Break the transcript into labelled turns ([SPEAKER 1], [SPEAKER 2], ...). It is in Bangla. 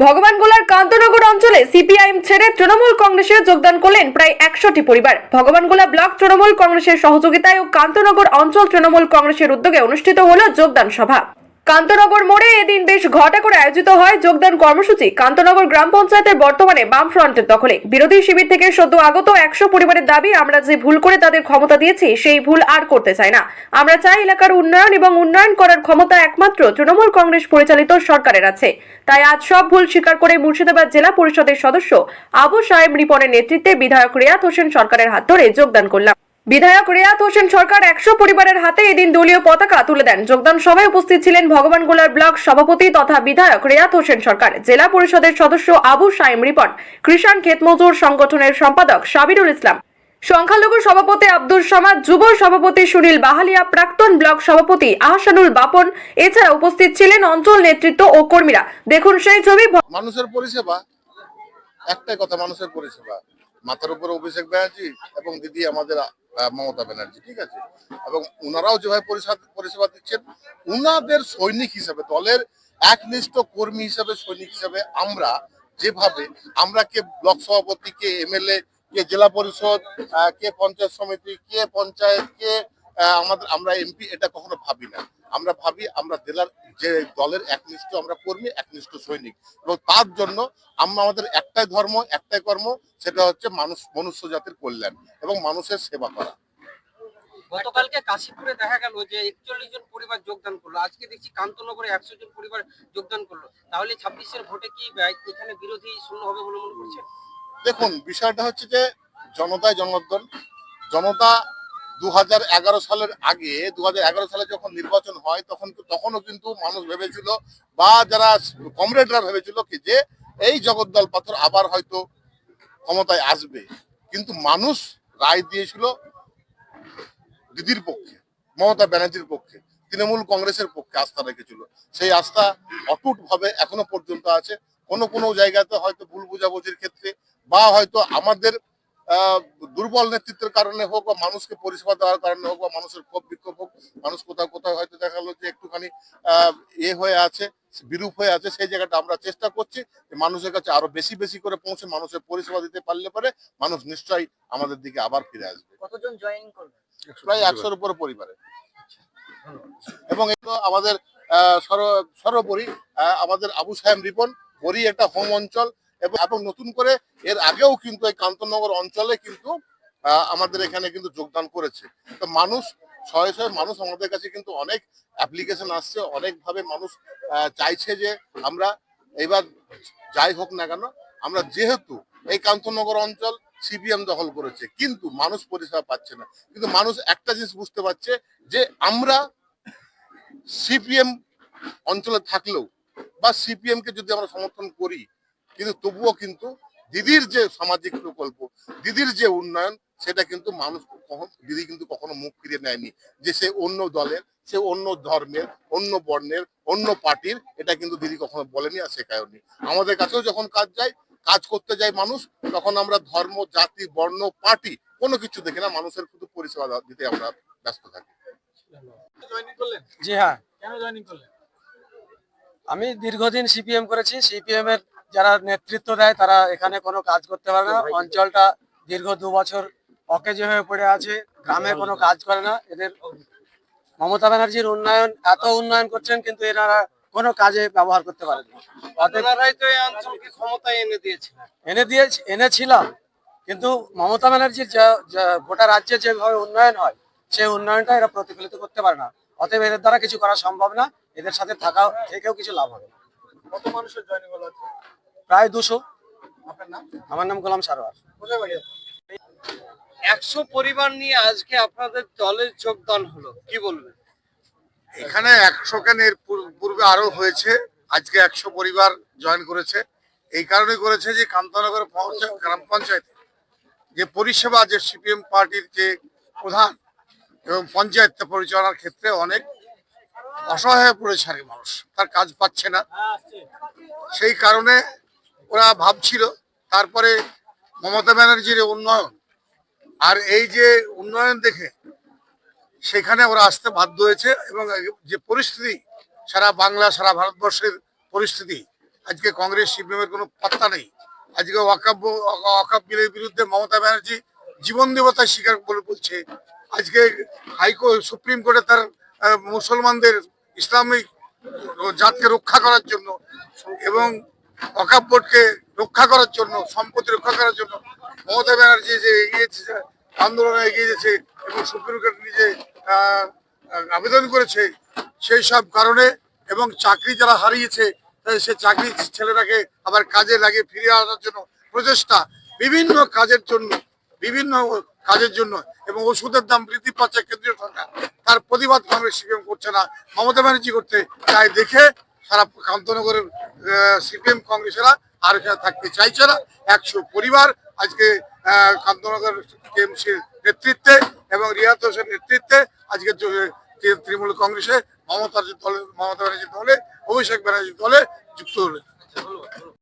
[SPEAKER 1] ভগবানগোলার কান্তনগর অঞ্চলে সিপিআইএম ছেড়ে তৃণমূল কংগ্রেসে যোগদান করলেন প্রায় একশোটি পরিবার। ভগবান গোলা ব্লক তৃণমূল কংগ্রেসের সহযোগিতায় ও কান্তনগর অঞ্চল তৃণমূল কংগ্রেসের উদ্যোগে অনুষ্ঠিত হল যোগদান সভা। কান্তনগর মোড়ে এদিন বেশ ঘটা করে আয়োজিত হয় যোগদান কর্মসূচি। কান্তনগর গ্রাম পঞ্চায়েতের বর্তমানে বাম ফ্রন্টের দখলে। বিরোধী শিবির থেকে সদ্য আগত একশো পরিবারের দাবি, আমরা যে ভুল করে তাদের ক্ষমতা দিয়েছি, সেই ভুল আর করতে চাই না। আমরা চাই এলাকার উন্নয়ন এবং উন্নয়ন করার ক্ষমতা একমাত্র তৃণমূল কংগ্রেস পরিচালিত সরকারের আছে। তাই আজ সব ভুল স্বীকার করে মুর্শিদাবাদ জেলা পরিষদের সদস্য আবু সাহেব রিপনের নেতৃত্বে বিধায়ক রিয়াত হোসেন সরকারের হাত ধরে যোগদান করলাম। বিধায়ক রিয়াত হোসেন সরকার একশো পরিবারের হাতে এদিন দলীয় পতাকা তুলে দেন। যোগদান সভায় উপস্থিত ছিলেন ভগবানগোলার ব্লক সভাপতি তথা বিধায়ক রিয়াত হোসেন সরকার। জেলা পরিষদের সদস্য আবু সাইম রিপন, কৃষাণ ক্ষেতমজুর সংগঠনের সম্পাদক সাবিরুল ইসলাম, সংখ্যালঘু সভাপতি আব্দুল সামাদ, যুব সভাপতি সুনীল বাহালিয়া, প্রাক্তন ব্লক সভাপতি আহসানুল বাপন, এছাড়া উপস্থিত ছিলেন অঞ্চল নেতৃত্ব ও কর্মীরা। দেখুন সেই ছবি
[SPEAKER 2] মানুষের পরিষেবা, একটাই কথা, মানুষের পরিষেবা। মাথার উপরে অভিষেক ব্যানার্জি এবং দিদি আমাদের মমতা ব্যানার্জি, ঠিক আছে? এবং ওনারাও যেভাবে পরিষেবা- দিচ্ছেন ওনাদের সৈনিক হিসাবে, দলের একনিষ্ঠ কর্মী হিসাবে, সৈনিক হিসাবে আমরা যেভাবে, আমরা কে ব্লক সভাপতি, কে এমএলএ, কে জেলা পরিষদ কে পঞ্চায়েত সমিতি, কে পঞ্চায়েত, কে আমাদের আমরা এমপি এটা কখনো ভাবি না। আমরা ভাবি আমরা জেলার যে দলের একনিষ্ঠ আমরা কর্মী একনিষ্ঠ সৈনিক। এবং তার জন্য আমরা আমাদের একটাই ধর্ম একটাই কর্ম সেটা হচ্ছে মানুষ মনুষ্য জাতির কল্যাণ এবং মানুষের সেবা করা।
[SPEAKER 3] গতকালকে কাশীপুরে দেখা গেল যে একচল্লিশ জন পরিবার যোগদান করল। আজকে দেখছি কান্তনগরে একশো জন পরিবার যোগদান করল। তাহলে ছাব্বিশের ভোটে কি এখানে বিরোধী শূন্য হবে বলে মনে করছেন?
[SPEAKER 2] দেখুন বিষয়টা হচ্ছে যে জনতায় জনার্দন জনতা দুহাজার এগারো সালের আগে, দুহাজার এগারো সালে যখন নির্বাচন হয়, তখন তখনও কিন্তু মানুষ ভেবেছিল বা যারা কমরেডরা ভেবেছিল কি যে এই জগদ্দল পাথর আবার হয়তো ক্ষমতায় আসবে। কিন্তু মানুষ রায় দিয়েছিল দিদির পক্ষে, মমতা ব্যানার্জির পক্ষে, তৃণমূল কংগ্রেসের পক্ষে আস্থা রেখেছিল। সেই আস্থা অটুট ভাবে এখনও পর্যন্ত আছে। কোনো কোনো জায়গাতে হয়তো ভুল বোঝাবুঝির ক্ষেত্রে বা হয়তো আমাদের দুর্বল নেতৃত্বের কারণে হোক বা মানুষকে পরিষেবা দেওয়ার কারণে হোক বা মানুষের ক্ষোভ বিক্ষোভ হোক মানুষ কোথাও কোথাও হয়তো দেখা গেলো যে একটুখানি এ হয়ে আছে বিরূপ হয়ে আছে সেই জায়গাটা আমরা চেষ্টা করছি মানুষের কাছে আরও বেশি বেশি করে পৌঁছে মানুষের পরিষেবা দিতে পারলে পরে মানুষ নিশ্চয়ই আমাদের দিকে আবার ফিরে আসবে।
[SPEAKER 3] কতজন জয়েন করবে?
[SPEAKER 2] প্রায় একশোর উপরে পরিবারে। এবং এগুলো আমাদের আহ, সর্ব- সর্বোপরি আহ, আমাদের আবু সাহেব রিপন বড়ি একটা হোম অঞ্চল এবং নতুন করে এর আগেও কিন্তু এই কান্তনগর অঞ্চলে কিন্তু আমাদের এখানে কিন্তু যোগদান করেছে। তো মানুষ, শয়ে শয়ে মানুষ আমাদের কাছে কিন্তু অনেক অ্যাপ্লিকেশন আসছে, অনেকভাবে মানুষ চাইছে যে আমরা এবার যাই হোক না কেন, আমরা যেহেতু এই কান্তনগর অঞ্চল সিপিএম দখল করেছে, কিন্তু মানুষ পরিষেবা পাচ্ছে না। কিন্তু মানুষ একটা জিনিস বুঝতে পারছে যে আমরা সিপিএম অঞ্চলে থাকলেও বা সিপিএম কে যদি আমরা সমর্থন করি কিন্তু তবুও কিন্তু দিদির যে সামাজিক প্রকল্প দিদির যে উন্নয়ন সেটা কিন্তু মানুষ কখন দিদি কিন্তু কখনো মুখ ফিরিয়ে নেয়নি যে সে অন্য দলের সে অন্য ধর্মের অন্য বর্ণের অন্য পার্টির এটা কিন্তু দিদি কখনো বলেনি আর শেখায়নি। আমাদের কাছেও যখন কাজ যায় কাজ করতে যায় মানুষ তখন আমরা ধর্ম জাতি বর্ণ পার্টি কোনো কিছু দেখি না মানুষের শুধু পরিষেবা দিতে আমরা ব্যস্ত থাকি।
[SPEAKER 4] জি হ্যাঁ।
[SPEAKER 3] কেন জয়েনিং করলেন?
[SPEAKER 4] আমি দীর্ঘদিন সিপিএম করেছি সিপিএম এর যারা নেতৃত্ব দেয় তারা এখানে কোনো কাজ করতে পারে না। অঞ্চলটা দীর্ঘ দু বছর অকেজে হয়ে পড়ে আছে গ্রামে কোনো কাজ করে না। এদের মমতা ব্যানার্জির উন্নয়ন এত উন্নয়ন করছেন কিন্তু এনারা কোনো কাজে ব্যবহার করতে পারেন
[SPEAKER 3] এনে দিয়েছিলেন
[SPEAKER 4] এনে দিয়ে এনেছিলাম। কিন্তু মমতা ব্যানার্জির গোটা রাজ্যে যেভাবে উন্নয়ন হয় সেই উন্নয়নটা এরা প্রতিফলিত করতে পারে না। অতএব এদের দ্বারা কিছু করা সম্ভব না। এদের সাথে থাকা থেকেও কিছু লাভ হবে।
[SPEAKER 3] কত মানুষের জয়েনিং হলো আজকে?
[SPEAKER 4] প্রায় দুশো।
[SPEAKER 3] আপনার নাম?
[SPEAKER 4] আমার নাম গোলাম সারোয়ার।
[SPEAKER 3] একশো পরিবার নিয়ে আজকে আপনাদের দলের যোগদান হলো কি বলবেন?
[SPEAKER 2] এখানে একশো কেনের পূর্বে আরও হয়েছে আজকে একশো পরিবার জয়েন করেছে। এই কারণে করেছে যে কান্তনগর পঞ্চায়েত- গ্রাম পঞ্চায়েতে যে পরিষেবা যে সিপিএম পার্টির যে প্রধান এবং পঞ্চায়েত পরিচালনার ক্ষেত্রে অনেক অসহায় হয়ে পড়েছে আর মানুষ। তার কাজ পাচ্ছে না। সেই কারণে ওরা ভাবছিল, তারপরে মমতা ব্যানার্জির উন্নয়ন আর এই যে উন্নয়ন দেখে সেখানে ওরা আসতে বাধ্য হয়েছে এবং যে পরিস্থিতি, সারা বাংলা, সারা ভারতবর্ষের পরিস্থিতি,
[SPEAKER 5] আজকে কংগ্রেস সিপিএম এর কোনো পাত্তা নেই। আজকে ওয়াকাব ওয়াকাব বিলের বিরুদ্ধে মমতা ব্যানার্জি জীবন দেবতা স্বীকার বলে বলছে, আজকে হাইকোর্ট, সুপ্রিম কোর্টে তার মুসলমানদের ইসলামিক জাতকে রক্ষা করার জন্য এবং বোর্ডকে রক্ষা করার জন্য, সম্পত্তি রক্ষা করার জন্য মমতা ব্যানার্জি যে এগিয়েছে আন্দোলনে এগিয়েছে এবং সুপ্রিম কোর্ট নিজে আবেদন করেছে সেই সব কারণে এবং চাকরি যারা হারিয়েছে সে চাকরি ছেলেটাকে আবার কাজে লাগে ফিরে আসার জন্য প্রচেষ্টা, বিভিন্ন কাজের জন্য, বিভিন্ন কাজের জন্য এবং ওষুধের দাম বৃদ্ধি পাচ্ছে কেন্দ্রীয় সরকার। তার প্রতিবাদ কংগ্রেস করছে না, মমতা ব্যানার্জি করতে, তাই দেখে সারা কান্তনগরের সিপিএম কংগ্রেসেরা আর এখানে থাকতে চাইছে না। একশো পরিবার আজকে কান্তনগর টিএমসির নেতৃত্বে এবং রিয়াত হোসেন নেতৃত্বে আজকে তৃণমূল কংগ্রেসে মমতার দলে মমতা ব্যানার্জির দলে, অভিষেক ব্যানার্জির দলে যুক্ত হলেন।